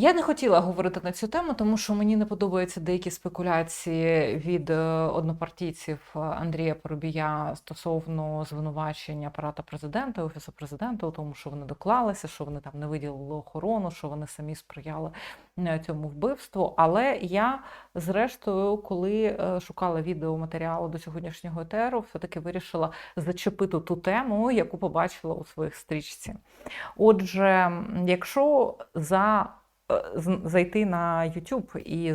Я не хотіла говорити на цю тему, тому що мені не подобаються деякі спекуляції від е, однопартійців Андрія Поробія стосовно звинувачення апарата президента, офісу президента, у тому, що вони доклалися, що вони там не виділили охорону, що вони самі сприяли е, цьому вбивству. Але я, зрештою, коли е, шукала відеоматеріали до сьогоднішнього етеру, все-таки вирішила зачепити ту тему, яку побачила у своїх стрічці. Отже, якщо за зайти на YouTube і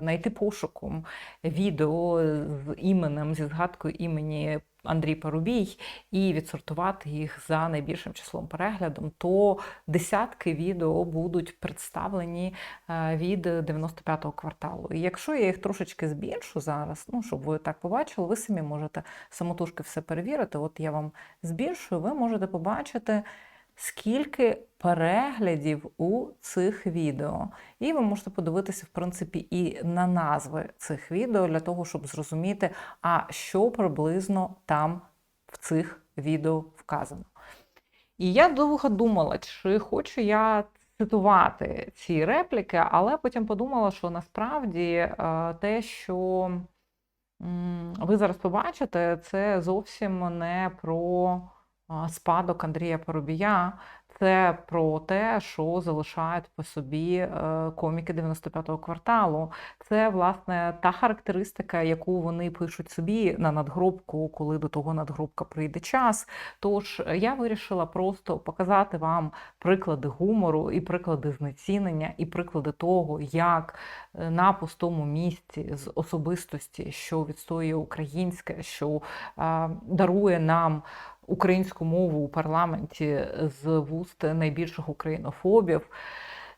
знайти пошуком відео з іменем, зі згадкою імені Андрій Парубій і відсортувати їх за найбільшим числом переглядом, то десятки відео будуть представлені е, від 95-го кварталу. І якщо я їх трошечки збільшу зараз, ну щоб ви так побачили, ви самі можете самотужки все перевірити. От я вам збільшую, ви можете побачити скільки переглядів у цих відео. І ви можете подивитися, в принципі, і на назви цих відео для того, щоб зрозуміти, а що приблизно там в цих відео вказано. І я довго думала, чи хочу я цитувати ці репліки, але потім подумала, що насправді е, те, що ви зараз побачите, це зовсім не про спадок Андрія Поробія, це про те, що залишають по собі е, коміки 95-го кварталу. Це, власне, та характеристика, яку вони пишуть собі на надгробку, коли до того надгробка прийде час. Тож е, я вирішила просто показати вам приклади гумору і приклади знецінення, і приклади того, як е, на пустому місці з особистості, що відстоює українське, що дарує нам українську мову у парламенті з вуст найбільших українофобів,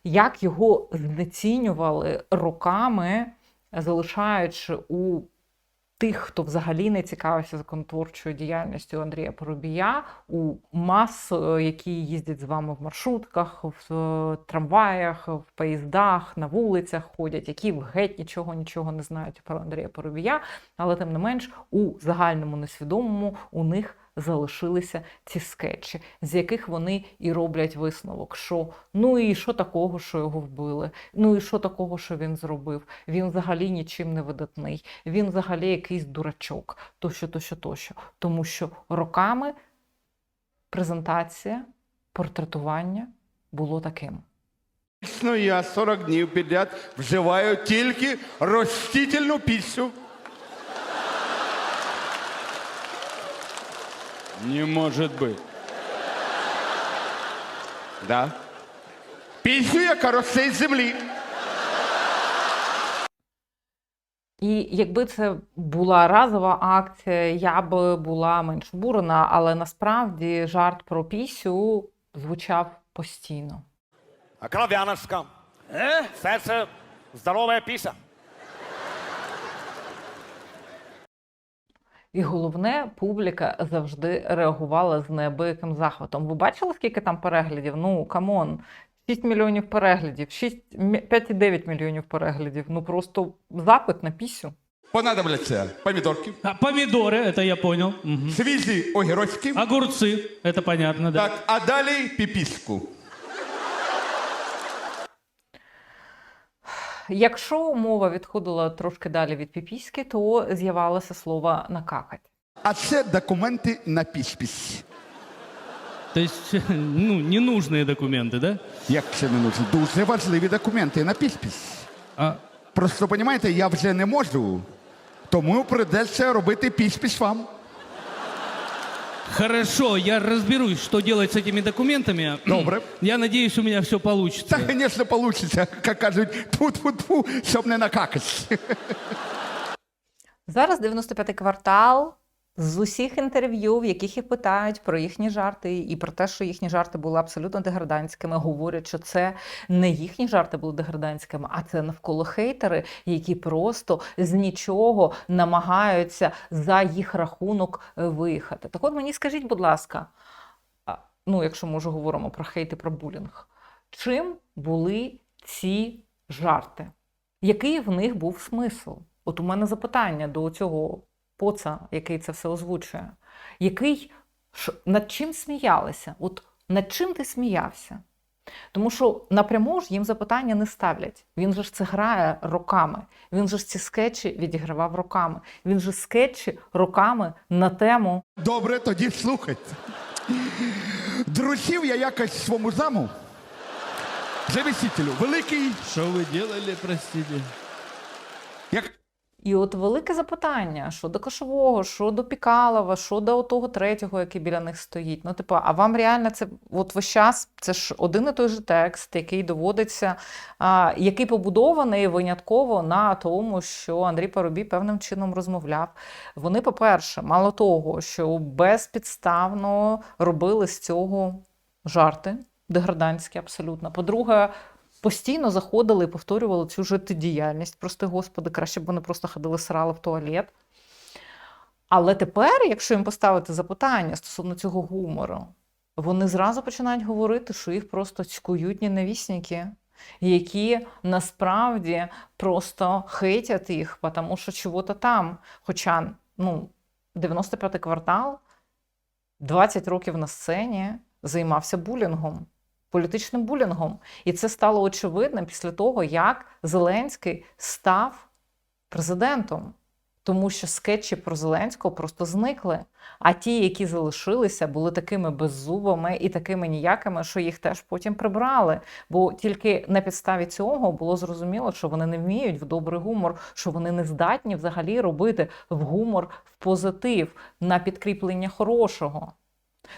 як його знецінювали роками, залишаючи у тих, хто взагалі не цікавився законотворчою діяльністю Андрія Поробія, у мас, які їздять з вами в маршрутках, в трамваях, в поїздах, на вулицях ходять, які геть нічого нічого не знають про Андрія Поробія, але тим не менш у загальному несвідомому у них залишилися ці скетчі, з яких вони і роблять висновок, що ну і що такого, що його вбили, ну і що такого, що він зробив. Він взагалі нічим не видатний, він взагалі якийсь дурачок, тощо, тощо, тощо. Тому що роками презентація, портретування було таким. Дійсно, я 40 днів підряд вживаю тільки ростительну пісню. Не може бути. Да. Пісню, яка росте з землі. І якби це була разова акція, я б була менш обурена, але насправді жарт про пісю звучав постійно. А Кров'яночка. Е? Серце здорова піса. І головне, публіка завжди реагувала з неабияким захватом. Ви бачили, скільки там переглядів? Ну, камон, 6 мільйонів переглядів, 6, мі- 5,9 мільйонів переглядів. Ну просто запит на пісю. Понадобляться помідорки, А, помидоры, это я понял. Мгм. свіжі огірочки, Огурцы, это понятно, да. так, а далі піпіску. Якщо мова відходила трошки далі від піпіськи, то з'явалося слово накакать. А це документи на підпис. То есть, ну, ненужные документы, да? Як це не нужно? Дуже важливі документи на підпис. А, Просто, розумієте, я вже не можу, тому прийдеться робити підпис вам. Хорошо, я разберусь, что делать с этими документами. Добре. Я надеюсь, у меня все получится. Та, звісно, вийде, як кажуть, тьфу-тьфу-тьфу, щоб не накакать. Зараз 95-й квартал. З усіх інтерв'ю, в яких їх питають про їхні жарти, і про те, що їхні жарти були абсолютно деградантськими, говорять, що це не їхні жарти були деградантськими, а це навколо хейтери, які просто з нічого намагаються за їх рахунок е, виїхати. Так от мені скажіть, будь ласка, ну якщо ми вже говоримо про хейт і про булінг, чим були ці жарти? Який в них був смисл? От у мене запитання до цього поца, який це все озвучує. Який над чим сміялися? От над чим ти сміявся? Тому що напряму ж їм запитання не ставлять. Він же ж це грає роками. Він же ж ці скетчі відігравав роками. Він же скетчі роками на тему Добре, тоді слухайте. Друсів я якось своєму заму. Замістителю, великий. Что вы делали, простите? Як І от велике запитання: що до Кошового, що до Пікалова, що до того третього, який біля них стоїть. Ну, типу, а вам реально це от весь час це ж один і той же текст, який доводиться, а, який побудований винятково на тому, що Андрій Парубій певним чином розмовляв. Вони, по-перше, мало того, що безпідставно робили з цього жарти, деградантські абсолютно. По-друге, постійно заходили і повторювали цю життєдіяльність. Прости господи, краще б вони просто ходили срали в туалет. Але тепер, якщо їм поставити запитання стосовно цього гумору, вони зразу починають говорити, що їх просто цькують ненавісники, які насправді просто хейтять їх, тому що чого-то там. Хоча ну, 95-й квартал 20 років на сцені займався булінгом, політичним булінгом. І це стало очевидним після того, як Зеленський став президентом. Тому що скетчі про Зеленського просто зникли. А ті, які залишилися, були такими беззубими і такими ніякими, що їх теж потім прибрали. Бо тільки на підставі цього було зрозуміло, що вони не вміють в добрий гумор, що вони не здатні взагалі робити в гумор в позитив на підкріплення хорошого.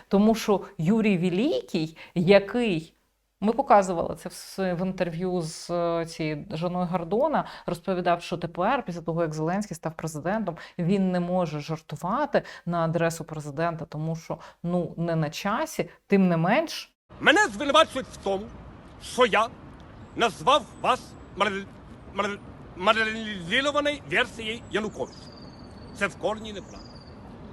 Тому що Юрій Великий, який ми показували це в, інтерв'ю з е, цією Жаною Гордона, розповідав, що тепер, після того як Зеленський став президентом, він не може жартувати на адресу президента, тому що ну не на часі, тим не менш. Мене звинувачують в тому, що я назвав вас маргіналізованою версією Януковича. Це в корні неправда.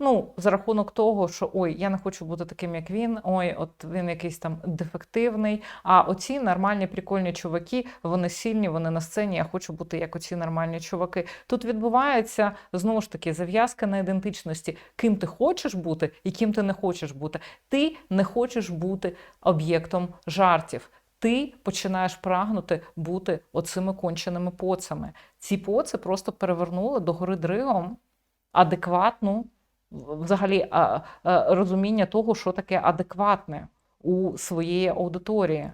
маргіналь- маргіналізована, я просто тупо не зміг би виговорити. І насправді це дуже неприємні відео. Їх неприємно було дивитися, їх неприємно було нарізати, але мені захотілося залишити цей шматок спадку 95-го кварталу тут. Для того, щоб, по-перше, проілюструвати, як це відбувається на рівні свій чужий, над ким треба сміятися і від кого треба дистанціюватися. Ну, за рахунок того, що ой, я не хочу бути таким, як він, ой, от він якийсь там дефективний. А оці нормальні, прикольні чуваки, вони сильні, вони на сцені. Я хочу бути як оці нормальні чуваки. Тут відбувається знову ж таки зав'язка на ідентичності, ким ти хочеш бути і ким ти не хочеш бути. Ти не хочеш бути об'єктом жартів. Ти починаєш прагнути бути оцими конченими поцами. Ці поци просто перевернули до гори дригом адекватну взагалі розуміння того, що таке адекватне у своєї аудиторії.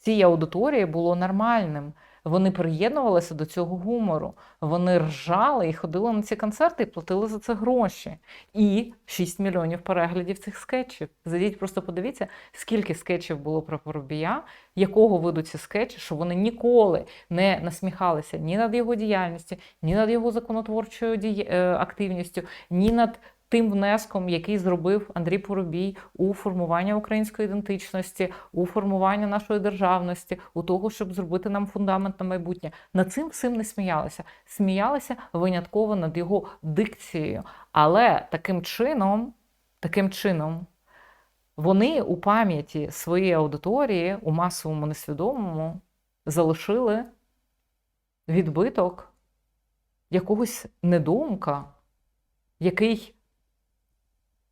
Цій аудиторії було нормальним. Вони приєднувалися до цього гумору. Вони ржали і ходили на ці концерти і платили за це гроші. І 6 мільйонів переглядів цих скетчів. Зайдіть, просто подивіться, скільки скетчів було про Воробія, якого виду ці скетчі, що вони ніколи не насміхалися ні над його діяльністю, ні над його законотворчою е, активністю, ні над тим внеском, який зробив Андрій Поробій у формування української ідентичності, у формування нашої державності, у того, щоб зробити нам фундамент на майбутнє. Над цим всім не сміялися. Сміялися винятково над його дикцією. Але таким чином, таким чином, вони у пам'яті своєї аудиторії, у масовому несвідомому, залишили відбиток якогось недумка, який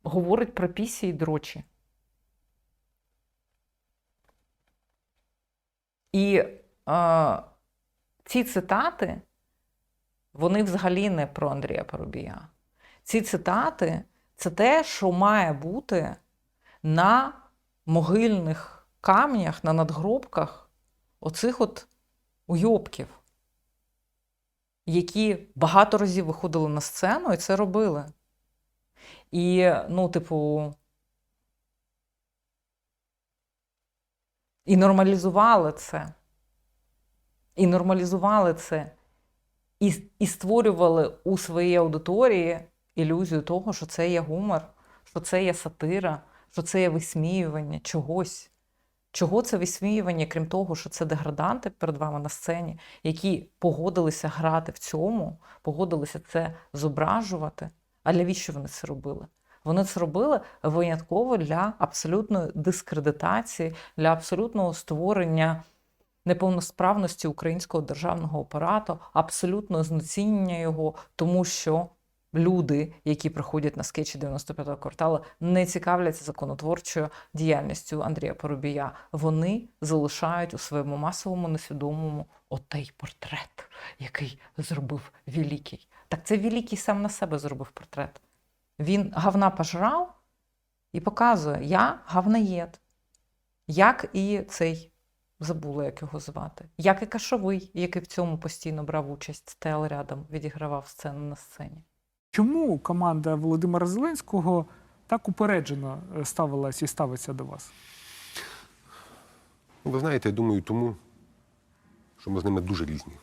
говорить про пісі і дрочі. І е, ці цитати, вони взагалі не про Андрія Парубія. Ці цитати це те, що має бути на могильних камнях, на надгробках оцих от уйобків, які багато разів виходили на сцену і це робили. І, ну, типу, і нормалізували це. І нормалізували це. І, і створювали у своїй аудиторії ілюзію того, що це є гумор, що це є сатира, що це є висміювання чогось. Чого це висміювання, крім того, що це деграданти перед вами на сцені, які погодилися грати в цьому, погодилися це зображувати. А навіщо вони це робили? Вони це робили винятково для абсолютної дискредитації, для абсолютного створення неповносправності українського державного апарату, абсолютного знецінення його, тому що люди, які приходять на скетчі 95-го кварталу, не цікавляться законотворчою діяльністю Андрія Поробія. Вони залишають у своєму масовому несвідомому отей портрет, який зробив Великий. Так це Великий сам на себе зробив портрет. Він гавна пожрав і показує: я гавнаєд. Як і цей забула, як його звати, як і Кашовий, який в цьому постійно брав участь, стояв рядом, відігравав сцену на сцені. Чому команда Володимира Зеленського так упереджено е, ставилась і ставиться до вас? Ну, Ви знаєте, я думаю, тому, що ми з ними дуже різні.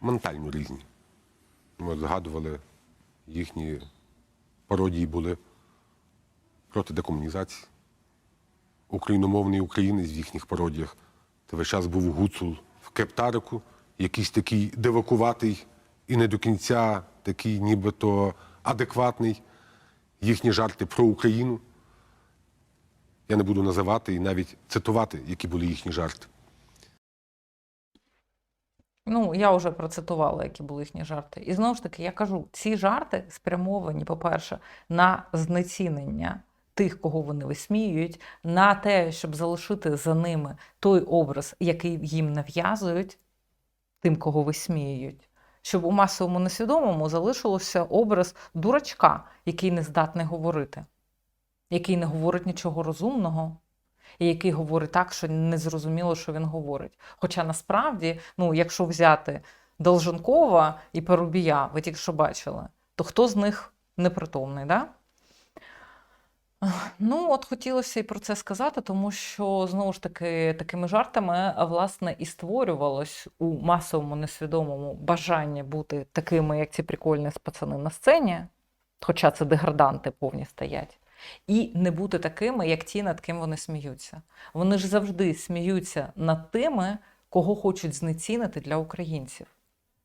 Ментально різні. Ми згадували, їхні пародії були проти декомунізації. Україномовний українець в їхніх пародіях. Це весь час був гуцул в кептарику, якийсь такий дивакуватий і не до кінця такий нібито адекватний. Їхні жарти про Україну. Я не буду називати і навіть цитувати, які були їхні жарти. Ну, я вже процитувала, які були їхні жарти. І знову ж таки, я кажу, ці жарти спрямовані, по-перше, на знецінення тих, кого вони висміюють, на те, щоб залишити за ними той образ, який їм нав'язують, тим, кого висміюють. Щоб у масовому несвідомому залишилося образ дурачка, який не здатний говорити, який не говорить нічого розумного, і який говорить так, що не зрозуміло, що він говорить. Хоча насправді, ну, якщо взяти Долженкова і Парубія, ви тільки що бачили, то хто з них непритомний, да? Ну, от хотілося і про це сказати, тому що знову ж таки такими жартами власне і створювалось у масовому несвідомому бажання бути такими, як ці прикольні пацани на сцені, хоча це деграданти повні стоять, і не бути такими, як ті, над ким вони сміються. Вони ж завжди сміються над тими, кого хочуть знецінити для українців,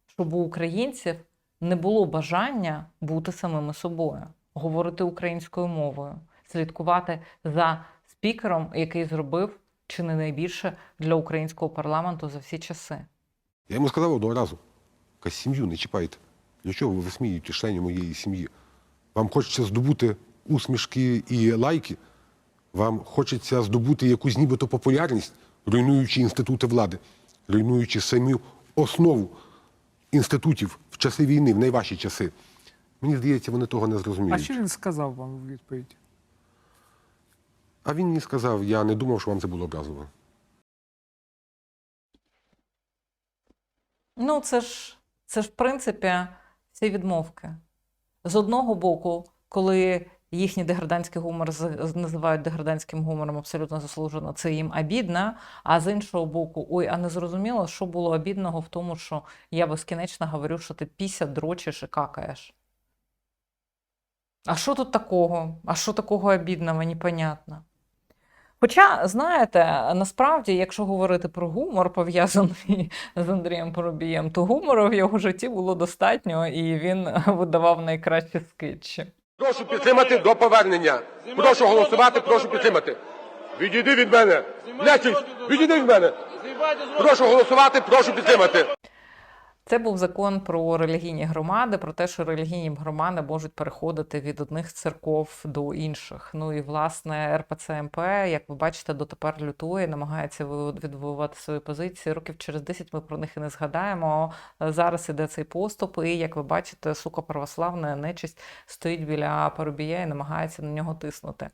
щоб у українців не було бажання бути самими собою, говорити українською мовою, слідкувати за спікером, який зробив чи не найбільше для українського парламенту за всі часи. Я йому сказав одного разу: сім'ю не чіпайте. Для чого ви висміюєте членів моєї сім'ї? Вам хочеться здобути усмішки і лайки, вам хочеться здобути якусь нібито популярність, руйнуючи інститути влади, руйнуючи саму основу інститутів в часи війни, в найважчі часи. Мені здається, вони того не зрозуміють. А що він сказав вам у відповідь? А він мені сказав, я не думав, що вам це було образливо. Ну, це ж, це ж в принципі всі відмовки. З одного боку, коли їхній деградантський гумор називають деградантським гумором абсолютно заслужено, це їм обідно. А з іншого боку, ой, а не зрозуміло, що було обідного в тому, що я безкінечно говорю, що ти піся, дрочиш і какаєш. А що тут такого? А що такого обідного, непонятно. Хоча, знаєте, насправді, якщо говорити про гумор, пов'язаний з Андрієм Поробієм, то гумору в його житті було достатньо, і він видавав найкращі скетчі. Прошу підтримати до повернення. Прошу голосувати, прошу підтримати. Відійди від мене. Лечить, відійди від мене. Прошу голосувати, прошу підтримати. Це був закон про релігійні громади, про те, що релігійні громади можуть переходити від одних церков до інших. Ну і власне РПЦ МП, як ви бачите, дотепер лютує, намагається відвоювати свої позиції. Років через 10 ми про них і не згадаємо. Зараз іде цей поступ, і як ви бачите, сука православна нечисть стоїть біля Парубія і намагається на нього тиснути.